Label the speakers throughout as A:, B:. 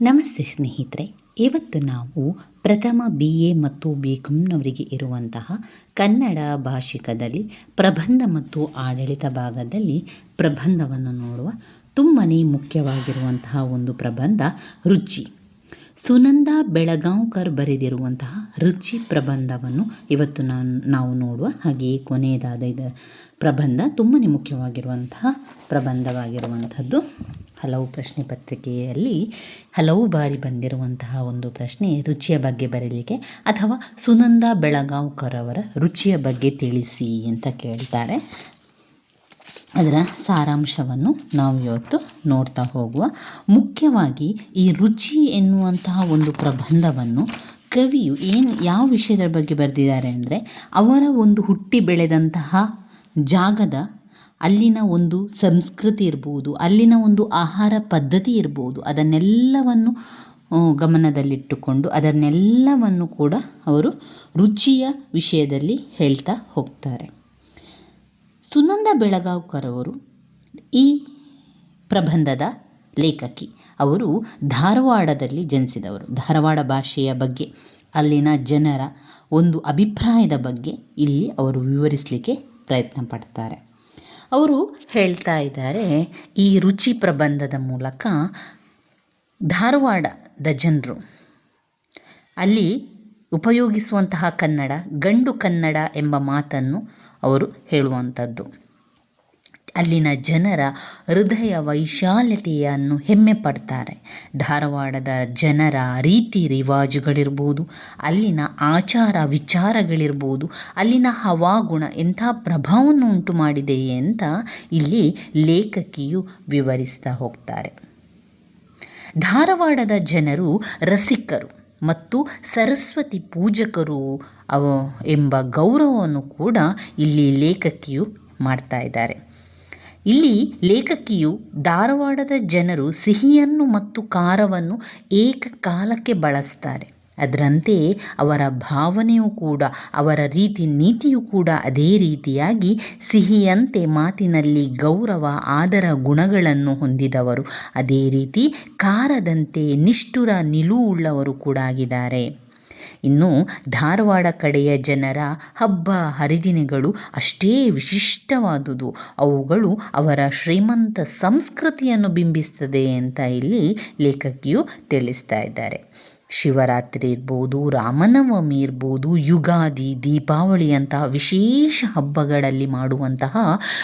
A: ನಮಸ್ತೆ ಸ್ನೇಹಿತರೆ, ಇವತ್ತು ನಾವು ಪ್ರಥಮ ಬಿ ಎ ಮತ್ತು ಬಿ ಕಾಮ್ನವರಿಗೆ ಇರುವಂತಹ ಕನ್ನಡ ಭಾಷಿಕದಲ್ಲಿ, ಪ್ರಬಂಧ ಮತ್ತು ಆಡಳಿತ ಭಾಗದಲ್ಲಿ ಪ್ರಬಂಧವನ್ನು ನೋಡುವ ತುಂಬನೇ ಮುಖ್ಯವಾಗಿರುವಂತಹ ಒಂದು ಪ್ರಬಂಧ ರುಚಿ. ಸುನಂದ ಬೆಳಗಾಂವ್ಕರ್ ಬರೆದಿರುವಂತಹ ರುಚಿ ಪ್ರಬಂಧವನ್ನು ಇವತ್ತು ನಾನು, ನಾವು ನೋಡುವ ಹಾಗೆಯೇ ಕೊನೆಯದಾದ ಇದು ಪ್ರಬಂಧ ತುಂಬನೇ ಮುಖ್ಯವಾಗಿರುವಂತಹ ಪ್ರಬಂಧವಾಗಿರುವಂಥದ್ದು. ಹಲವು ಪ್ರಶ್ನೆ ಪತ್ರಿಕೆಯಲ್ಲಿ ಹಲವು ಬಾರಿ ಬಂದಿರುವಂತಹ ಒಂದು ಪ್ರಶ್ನೆ ರುಚಿಯ ಬಗ್ಗೆ ಬರೀಲಿಕ್ಕೆ ಅಥವಾ ಸುನಂದಾ ಬೆಳಗಾಂವ್ಕರ್ ಅವರ ರುಚಿಯ ಬಗ್ಗೆ ತಿಳಿಸಿ ಅಂತ ಕೇಳ್ತಾರೆ. ಅದರ ಸಾರಾಂಶವನ್ನು ನಾವು ಇವತ್ತು ನೋಡ್ತಾ ಹೋಗುವ. ಮುಖ್ಯವಾಗಿ ಈ ರುಚಿ ಎನ್ನುವಂತಹ ಒಂದು ಪ್ರಬಂಧವನ್ನು ಕವಿಯು ಏನು, ಯಾವ ವಿಷಯದ ಬಗ್ಗೆ ಬರೆದಿದ್ದಾರೆ ಅಂದರೆ, ಅವರ ಒಂದು ಹುಟ್ಟಿ ಬೆಳೆದಂತಹ ಜಾಗದ ಅಲ್ಲಿನ ಒಂದು ಸಂಸ್ಕೃತಿ ಇರ್ಬೋದು, ಅಲ್ಲಿನ ಒಂದು ಆಹಾರ ಪದ್ಧತಿ ಇರ್ಬೋದು, ಅದನ್ನೆಲ್ಲವನ್ನು ಗಮನದಲ್ಲಿಟ್ಟುಕೊಂಡು ಅದನ್ನೆಲ್ಲವನ್ನು ಕೂಡ ಅವರು ರುಚಿಯ ವಿಷಯದಲ್ಲಿ ಹೇಳ್ತಾ ಹೋಗ್ತಾರೆ. ಸುನಂದ ಬೆಳಗಾವ್ಕರ್ ಅವರು ಈ ಪ್ರಬಂಧದ ಲೇಖಕಿ. ಅವರು ಧಾರವಾಡದಲ್ಲಿ ಜನಿಸಿದವರು. ಧಾರವಾಡ ಭಾಷೆಯ ಬಗ್ಗೆ, ಅಲ್ಲಿನ ಜನರ ಒಂದು ಅಭಿಪ್ರಾಯದ ಬಗ್ಗೆ ಇಲ್ಲಿ ಅವರು ವಿವರಿಸಲಿಕ್ಕೆ ಪ್ರಯತ್ನ ಪಡ್ತಾರೆ. ಅವರು ಹೇಳ್ತಾ ಇದ್ದಾರೆ, ಈ ರುಚಿ ಪ್ರಬಂಧದ ಮೂಲಕ ಧಾರವಾಡದ ಜನರು ಅಲ್ಲಿ ಉಪಯೋಗಿಸುವಂತಹ ಕನ್ನಡ, ಗಂಡು ಕನ್ನಡ ಎಂಬ ಮಾತನ್ನು ಅವರು ಹೇಳುವಂಥದ್ದು. ಅಲ್ಲಿನ ಜನರ ಹೃದಯ ವೈಶಾಲ್ಯತೆಯನ್ನು ಹೆಮ್ಮೆ ಪಡ್ತಾರೆ. ಧಾರವಾಡದ ಜನರ ರೀತಿ ರಿವಾಜುಗಳಿರ್ಬೋದು, ಅಲ್ಲಿನ ಆಚಾರ ವಿಚಾರಗಳಿರ್ಬೋದು, ಅಲ್ಲಿನ ಹವಾಗುಣ ಎಂಥ ಪ್ರಭಾವವನ್ನು ಉಂಟು ಮಾಡಿದೆ ಅಂತ ಇಲ್ಲಿ ಲೇಖಕಿಯು ವಿವರಿಸ್ತಾ ಹೋಗ್ತಾರೆ. ಧಾರವಾಡದ ಜನರು ರಸಿಕರು. ಮತ್ತು ಸರಸ್ವತಿ ಪೂಜಕರು ಅವ ಎಂಬ ಗೌರವವನ್ನು ಕೂಡ ಇಲ್ಲಿ ಲೇಖಕಿಯು ಮಾಡ್ತಾ ಇದ್ದಾರೆ. ಇಲ್ಲಿ ಲೇಖಕಿಯು ಧಾರವಾಡದ ಜನರು ಸಿಹಿಯನ್ನು ಮತ್ತು ಖಾರವನ್ನು ಏಕಕಾಲಕ್ಕೆ ಬಳಸ್ತಾರೆ. ಅದರಂತೆಯೇ ಅವರ ಭಾವನೆಯೂ ಕೂಡ, ಅವರ ರೀತಿ ನೀತಿಯೂ ಕೂಡ ಅದೇ ರೀತಿಯಾಗಿ ಸಿಹಿಯಂತೆ ಮಾತಿನಲ್ಲಿ ಗೌರವ, ಆದರ ಗುಣಗಳನ್ನು ಹೊಂದಿದವರು. ಅದೇ ರೀತಿ ಕಾರದಂತೆ ನಿಷ್ಠುರ, ನಿಲುವುಳ್ಳವರು ಕೂಡ ಆಗಿದ್ದಾರೆ. ಇನ್ನು ಧಾರವಾಡ ಕಡೆಯ ಜನರ ಹಬ್ಬ ಹರಿದಿನಗಳು ಅಷ್ಟೇ ವಿಶಿಷ್ಟವಾದುದು. ಅವುಗಳು ಅವರ ಶ್ರೀಮಂತ ಸಂಸ್ಕೃತಿಯನ್ನು ಬಿಂಬಿಸ್ತದೆ ಅಂತ ಇಲ್ಲಿ ಲೇಖಕಿಯು ತಿಳಿಸ್ತಾ ಇದ್ದಾರೆ. ಶಿವರಾತ್ರಿ ಇರ್ಬೋದು, ರಾಮನವಮಿ ಇರ್ಬೋದು, ಯುಗಾದಿ ದೀಪಾವಳಿಯಂತಹ ವಿಶೇಷ ಹಬ್ಬಗಳಲ್ಲಿ ಮಾಡುವಂತಹ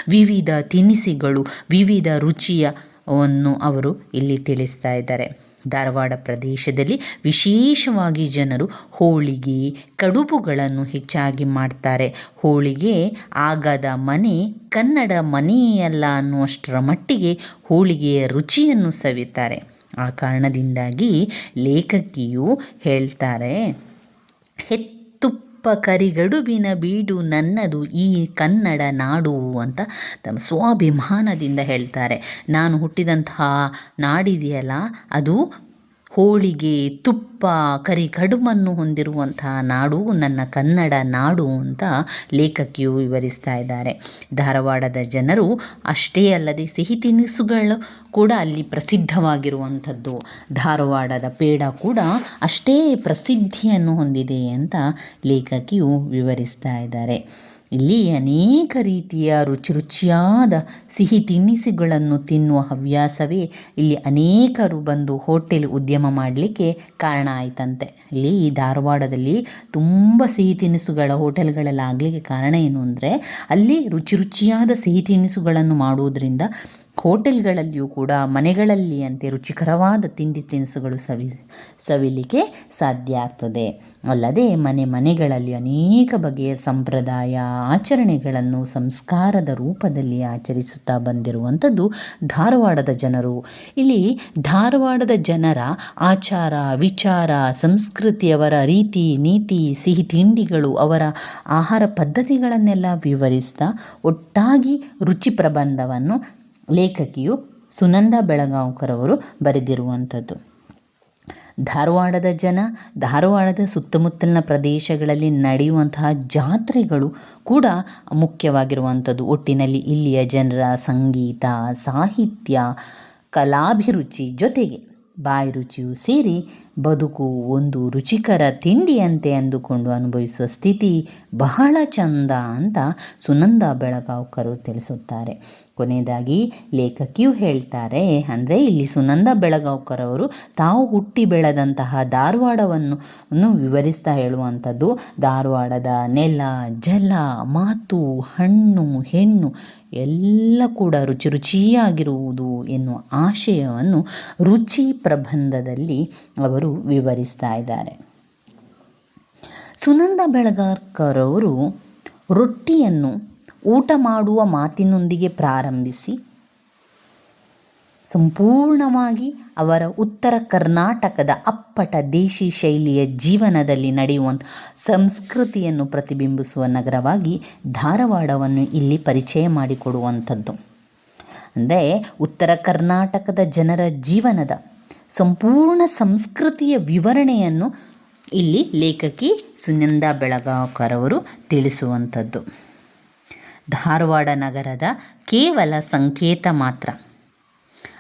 A: ವಿವಿಧ ತಿನಿಸುಗಳು, ವಿವಿಧ ರುಚಿಯವನ್ನು ಅವರು ಇಲ್ಲಿ ತಿಳಿಸ್ತಾ ಇದ್ದಾರೆ. ಧಾರವಾಡ ಪ್ರದೇಶದಲ್ಲಿ ವಿಶೇಷವಾಗಿ ಜನರು ಹೋಳಿಗೆ, ಕಡುಬುಗಳನ್ನು ಹೆಚ್ಚಾಗಿ ಮಾಡ್ತಾರೆ. ಹೋಳಿಗೆ ಆಗದ ಮನೆ ಕನ್ನಡ ಮನೆಯಲ್ಲ ಅನ್ನುವಷ್ಟರ ಮಟ್ಟಿಗೆ ಹೋಳಿಗೆಯ ರುಚಿಯನ್ನು ಸವಿತಾರೆ. ಆ ಕಾರಣದಿಂದಾಗಿ ಲೇಖಕಿಯು ಹೇಳ್ತಾರೆ, ಹೆತ್ತುಪ್ಪ ಕರಿಗಡುಬಿನ ಬೀಡು ನನ್ನದು ಈ ಕನ್ನಡ ನಾಡು ಅಂತ ತಮ್ಮ ಸ್ವಾಭಿಮಾನದಿಂದ ಹೇಳ್ತಾರೆ. ನಾನು ಹುಟ್ಟಿದಂತಹ ನಾಡಿದೆಯಲ್ಲ, ಅದು ಹೋಳಿಗೆ, ತುಪ್ಪ, ಕರಿ ಕಡುಬನ್ನು ಹೊಂದಿರುವಂತಹ ನಾಡು, ನನ್ನ ಕನ್ನಡ ನಾಡು ಅಂತ ಲೇಖಕಿಯು ವಿವರಿಸ್ತಾ ಇದ್ದಾರೆ. ಧಾರವಾಡದ ಜನರು ಅಷ್ಟೇ ಅಲ್ಲದೆ ಸಿಹಿ ತಿನಿಸುಗಳು ಕೂಡ ಅಲ್ಲಿ ಪ್ರಸಿದ್ಧವಾಗಿರುವಂಥದ್ದು. ಧಾರವಾಡದ ಪೇಡ ಕೂಡ ಅಷ್ಟೇ ಪ್ರಸಿದ್ಧಿಯನ್ನು ಹೊಂದಿದೆ ಅಂತ ಲೇಖಕಿಯು ವಿವರಿಸ್ತಾ ಇದ್ದಾರೆ. ಇಲ್ಲಿ ಅನೇಕ ರೀತಿಯ ರುಚಿ ರುಚಿಯಾದ ಸಿಹಿ ತಿನಿಸುಗಳನ್ನು ತಿನ್ನುವ ಹವ್ಯಾಸವೇ ಇಲ್ಲಿ ಅನೇಕರು ಬಂದು ಹೋಟೆಲ್ ಉದ್ಯಮ ಮಾಡಲಿಕ್ಕೆ ಕಾರಣ ಆಯಿತಂತೆ. ಇಲ್ಲಿ ಈ ಧಾರವಾಡದಲ್ಲಿ ತುಂಬ ಸಿಹಿ ತಿನಿಸುಗಳ ಹೋಟೆಲ್ಗಳೆಲ್ಲ ಆಗಲಿಕ್ಕೆ ಕಾರಣ ಏನು ಅಂದರೆ ಅಲ್ಲಿ ರುಚಿ ರುಚಿಯಾದ ಸಿಹಿ ತಿನಿಸುಗಳನ್ನು ಮಾಡುವುದರಿಂದ ಹೋಟೆಲ್ಗಳಲ್ಲಿಯೂ ಕೂಡ ಮನೆಗಳಲ್ಲಿ ಅಂತೆ ರುಚಿಕರವಾದ ತಿಂಡಿ ತಿನಿಸುಗಳು ಸವಿ, ಸವಿಲಿಕ್ಕೆ ಸಾಧ್ಯ ಆಗ್ತದೆ. ಅಲ್ಲದೆ ಮನೆ ಮನೆಗಳಲ್ಲಿ ಅನೇಕ ಬಗೆಯ ಸಂಪ್ರದಾಯ ಆಚರಣೆಗಳನ್ನು ಸಂಸ್ಕಾರದ ರೂಪದಲ್ಲಿ ಆಚರಿಸುತ್ತಾ ಬಂದಿರುವಂಥದ್ದು ಧಾರವಾಡದ ಜನರು. ಇಲ್ಲಿ ಧಾರವಾಡದ ಜನರ ಆಚಾರ, ವಿಚಾರ, ಸಂಸ್ಕೃತಿಯವರ ರೀತಿ, ನೀತಿ, ಸಿಹಿ ತಿಂಡಿಗಳು ಅವರ ಆಹಾರ ಪದ್ಧತಿಗಳನ್ನೆಲ್ಲ ವಿವರಿಸ್ತಾ ಒಟ್ಟಾಗಿ ರುಚಿ ಪ್ರಬಂಧವನ್ನು ಲೇಖಕಿಯು ಸುನಂದ ಬೆಳಗಾಂವ್ಕರ್ ಅವರು ಬರೆದಿರುವಂಥದ್ದು. ಧಾರವಾಡದ ಜನ, ಧಾರವಾಡದ ಸುತ್ತಮುತ್ತಲಿನ ಪ್ರದೇಶಗಳಲ್ಲಿ ನಡೆಯುವಂತಹ ಜಾತ್ರೆಗಳು ಕೂಡ ಮುಖ್ಯವಾಗಿರುವಂಥದ್ದು. ಒಟ್ಟಿನಲ್ಲಿ ಇಲ್ಲಿಯ ಜನರ ಸಂಗೀತ, ಸಾಹಿತ್ಯ, ಕಲಾಭಿರುಚಿ ಜೊತೆಗೆ ಬಾಯಿ ರುಚಿಯೂ ಸೇರಿ ಬದುಕು ಒಂದು ರುಚಿಕರ ತಿಂಡಿಯಂತೆ ಅಂದುಕೊಂಡು ಅನುಭವಿಸುವ ಸ್ಥಿತಿ ಬಹಳ ಚಂದ ಅಂತ ಸುನಂದ ಬೆಳಗಾವ್ಕರು ತಿಳಿಸುತ್ತಾರೆ. ಕೊನೆಯದಾಗಿ ಲೇಖಕಿಯು ಹೇಳ್ತಾರೆ ಅಂದರೆ ಇಲ್ಲಿ ಸುನಂದ ಬೆಳಗಾವ್ಕರ್ ಅವರು ತಾವು ಹುಟ್ಟಿ ಬೆಳೆದಂತಹ ಧಾರವಾಡವನ್ನು ನ್ನು ವಿವರಿಸ್ತಾ ಹೇಳುವಂಥದ್ದು. ಧಾರವಾಡದ ನೆಲ, ಜಲ, ಮಾತು, ಹಣ್ಣು, ಹೆಣ್ಣು ಎಲ್ಲ ಕೂಡ ರುಚಿ ರುಚಿಯಾಗಿರುವುದು ಎನ್ನುವ ಆಶಯವನ್ನು ರುಚಿ ಪ್ರಬಂಧದಲ್ಲಿ ಅವರು ವಿವರಿಸ್ತಾ ಇದ್ದಾರೆ. ಸುನಂದ ಬೆಳಗಾರ್ಕರ್ ಅವರು ರೊಟ್ಟಿಯನ್ನು ಊಟ ಮಾಡುವ ಮಾತಿನೊಂದಿಗೆ ಪ್ರಾರಂಭಿಸಿ, ಸಂಪೂರ್ಣವಾಗಿ ಅವರ ಉತ್ತರ ಕರ್ನಾಟಕದ ಅಪ್ಪಟ ದೇಶಿ ಶೈಲಿಯ ಜೀವನದಲ್ಲಿ ನಡೆಯುವಂಥ ಸಂಸ್ಕೃತಿಯನ್ನು ಪ್ರತಿಬಿಂಬಿಸುವ ನಗರವಾಗಿ ಧಾರವಾಡವನ್ನು ಇಲ್ಲಿ ಪರಿಚಯ ಮಾಡಿಕೊಡುವಂಥದ್ದು. ಅಂದರೆ ಉತ್ತರ ಕರ್ನಾಟಕದ ಜನರ ಜೀವನದ ಸಂಪೂರ್ಣ ಸಂಸ್ಕೃತಿಯ ವಿವರಣೆಯನ್ನು ಇಲ್ಲಿ ಲೇಖಕಿ ಸುನಂದ ಬೆಳಗಾವ್ಕರ್ ಅವರು ತಿಳಿಸುವಂಥದ್ದು. ಧಾರವಾಡ ನಗರದ ಕೇವಲ ಸಂಕೇತ ಮಾತ್ರ.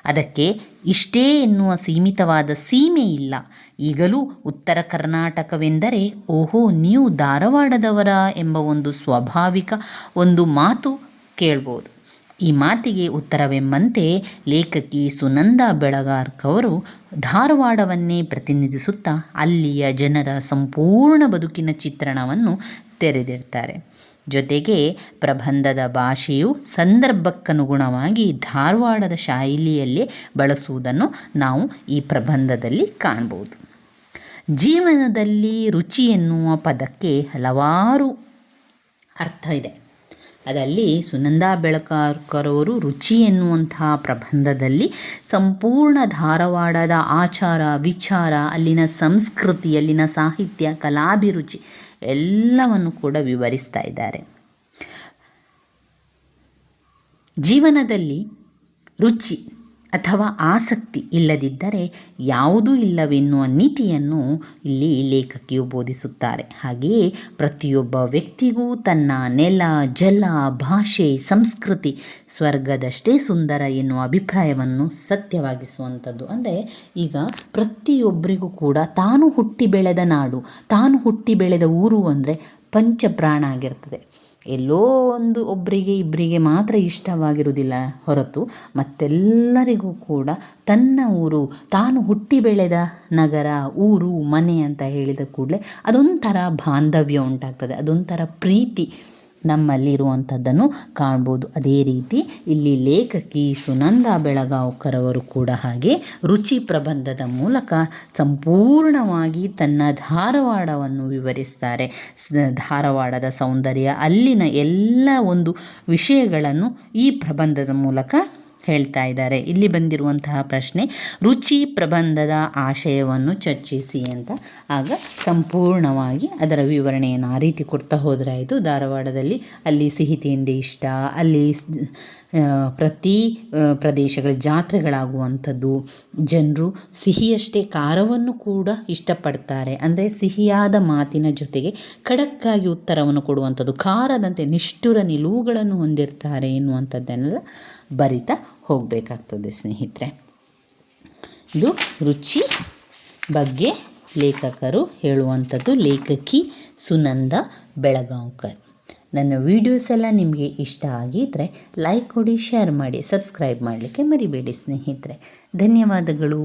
A: ಅದಕ್ಕೆ ಇಷ್ಟೇ ಎನ್ನುವ ಸೀಮಿತವಾದ ಸೀಮೆ ಇಲ್ಲ. ಈಗಲೂ ಉತ್ತರ ಕರ್ನಾಟಕವೆಂದರೆ ಓಹೋ, ನೀವು ಧಾರವಾಡದವರ ಎಂಬ ಒಂದು ಸ್ವಾಭಾವಿಕ ಒಂದು ಮಾತು ಕೇಳ್ಬೋದು. ಈ ಮಾತಿಗೆ ಉತ್ತರವೆಂಬಂತೆ ಲೇಖಕಿ ಸುನಂದ ಬೆಳಗಾರ್ಕವರು ಧಾರವಾಡವನ್ನೇ ಪ್ರತಿನಿಧಿಸುತ್ತಾ ಅಲ್ಲಿಯ ಜನರ ಸಂಪೂರ್ಣ ಬದುಕಿನ ಚಿತ್ರಣವನ್ನು ತೆರೆದಿರ್ತಾರೆ ಜೊತೆಗೆ ಪ್ರಬಂಧದ ಭಾಷೆಯು ಸಂದರ್ಭಕ್ಕನುಗುಣವಾಗಿ ಧಾರವಾಡದ ಶೈಲಿಯಲ್ಲಿ ಬಳಸುವುದನ್ನು ನಾವು ಈ ಪ್ರಬಂಧದಲ್ಲಿ ಕಾಣ್ಬೋದು. ಜೀವನದಲ್ಲಿ ರುಚಿ ಎನ್ನುವ ಪದಕ್ಕೆ ಹಲವಾರು ಅರ್ಥ ಇದೆ. ಅದರಲ್ಲಿ ಸುನಂದ ಬೆಳಕಾರ್ಕರವರು ರುಚಿ ಎನ್ನುವಂತಹ ಪ್ರಬಂಧದಲ್ಲಿ ಸಂಪೂರ್ಣ ಧಾರವಾಡದ ಆಚಾರ, ವಿಚಾರ, ಅಲ್ಲಿನ ಸಂಸ್ಕೃತಿ, ಅಲ್ಲಿನ ಸಾಹಿತ್ಯ, ಕಲಾಭಿರುಚಿ ಎಲ್ಲವನ್ನು ಕೂಡ ವಿವರಿಸ್ತಾ ಇದ್ದಾರೆ. ಜೀವನದಲ್ಲಿ ರುಚಿ ಅಥವಾ ಆಸಕ್ತಿ ಇಲ್ಲದಿದ್ದರೆ ಯಾವುದೂ ಇಲ್ಲವೆನ್ನುವ ನೀತಿಯನ್ನು ಇಲ್ಲಿ ಲೇಖಕಿಯು ಬೋಧಿಸುತ್ತಾರೆ. ಹಾಗೆಯೇ ಪ್ರತಿಯೊಬ್ಬ ವ್ಯಕ್ತಿಗೂ ತನ್ನ ನೆಲ, ಜಲ, ಭಾಷೆ, ಸಂಸ್ಕೃತಿ, ಸ್ವರ್ಗದಷ್ಟೇ ಸುಂದರ ಎನ್ನುವ ಅಭಿಪ್ರಾಯವನ್ನು ಸತ್ಯವಾಗಿಸುವಂಥದ್ದು. ಅಂದರೆ ಈಗ ಪ್ರತಿಯೊಬ್ಬರಿಗೂ ಕೂಡ ತಾನು ಹುಟ್ಟಿ ಬೆಳೆದ ನಾಡು, ತಾನು ಹುಟ್ಟಿ ಬೆಳೆದ ಊರು ಅಂದರೆ ಪಂಚಪ್ರಾಣ ಆಗಿರ್ತದೆ. ಎಲ್ಲೋ ಒಂದು ಒಬ್ಬರಿಗೆ ಇಬ್ಬರಿಗೆ ಮಾತ್ರ ಇಷ್ಟವಾಗಿರುವುದಿಲ್ಲ. ಹೊರತು ಮತ್ತೆಲ್ಲರಿಗೂ ಕೂಡ ತನ್ನ ಊರು, ತಾನು ಹುಟ್ಟಿ ಬೆಳೆದ ನಗರ, ಊರು, ಮನೆ ಅಂತ ಹೇಳಿದ ಕೂಡಲೇ ಅದೊಂಥರ ಬಾಂಧವ್ಯ ಉಂಟಾಗ್ತದೆ. ಅದೊಂಥರ ಪ್ರೀತಿ. ನಮ್ಮಲ್ಲಿರುವಂಥದ್ದನ್ನು ಕಾಣ್ಬೋದು. ಅದೇ ರೀತಿ ಇಲ್ಲಿ ಲೇಖಕಿ ಸುನಂದ ಬೆಳಗಾವ್ಕರವರು ಕೂಡ ಹಾಗೆ ರುಚಿ ಪ್ರಬಂಧದ ಮೂಲಕ ಸಂಪೂರ್ಣವಾಗಿ ತನ್ನ ಧಾರವಾಡವನ್ನು ವಿವರಿಸ್ತಾರೆ. ಧಾರವಾಡದ ಸೌಂದರ್ಯ, ಅಲ್ಲಿನ ಎಲ್ಲ ಒಂದು ವಿಷಯಗಳನ್ನು ಈ ಪ್ರಬಂಧದ ಮೂಲಕ ಹೇಳ್ತಾ ಇದ್ದಾರೆ. ಇಲ್ಲಿ ಬಂದಿರುವಂತಹ ಪ್ರಶ್ನೆ, ರುಚಿ ಪ್ರಬಂಧದ ಆಶಯವನ್ನು ಚರ್ಚಿಸಿ ಅಂತ. ಆಗ ಸಂಪೂರ್ಣವಾಗಿ ಅದರ ವಿವರಣೆಯನ್ನು ಆ ರೀತಿ ಕೊಡ್ತಾ ಹೋದರೆ ಧಾರವಾಡದಲ್ಲಿ ಅಲ್ಲಿ ಸಿಹಿ ತಿಂಡಿ ಇಷ್ಟ, ಅಲ್ಲಿ ಪ್ರತಿ ಪ್ರದೇಶಗಳ ಜಾತ್ರೆಗಳಾಗುವಂಥದ್ದು. ಜನರು ಸಿಹಿಯಷ್ಟೇ ಖಾರವನ್ನು ಕೂಡ ಇಷ್ಟಪಡ್ತಾರೆ. ಅಂದರೆ ಸಿಹಿಯಾದ ಮಾತಿನ ಜೊತೆಗೆ ಖಡಕ್ಕಾಗಿ ಉತ್ತರವನ್ನು ಕೊಡುವಂಥದ್ದು, ಖಾರದಂತೆ ನಿಷ್ಠುರ ನಿಲುವುಗಳನ್ನು ಹೊಂದಿರ್ತಾರೆ ಎನ್ನುವಂಥದ್ದನ್ನೆಲ್ಲ ಬರಿತಾ ಹೋಗಬೇಕಾಗ್ತದೆ, ಸ್ನೇಹಿತರೆ. ಇದು ರುಚಿ ಬಗ್ಗೆ ಲೇಖಕರು ಹೇಳುವಂಥದ್ದು ಲೇಖಕಿ ಸುನಂದ ಬೆಳಗಾಂವ್ಕರ್. ನನ್ನ ವೀಡಿಯೋಸ್ ಎಲ್ಲ ನಿಮಗೆ ಇಷ್ಟ ಆಗಿದ್ದರೆ ಲೈಕ್ ಕೊಡಿ, ಶೇರ್ ಮಾಡಿ, ಸಬ್ಸ್ಕ್ರೈಬ್ ಮಾಡಲಿಕ್ಕೆ ಮರಿಬೇಡಿ, ಸ್ನೇಹಿತರೆ. ಧನ್ಯವಾದಗಳು.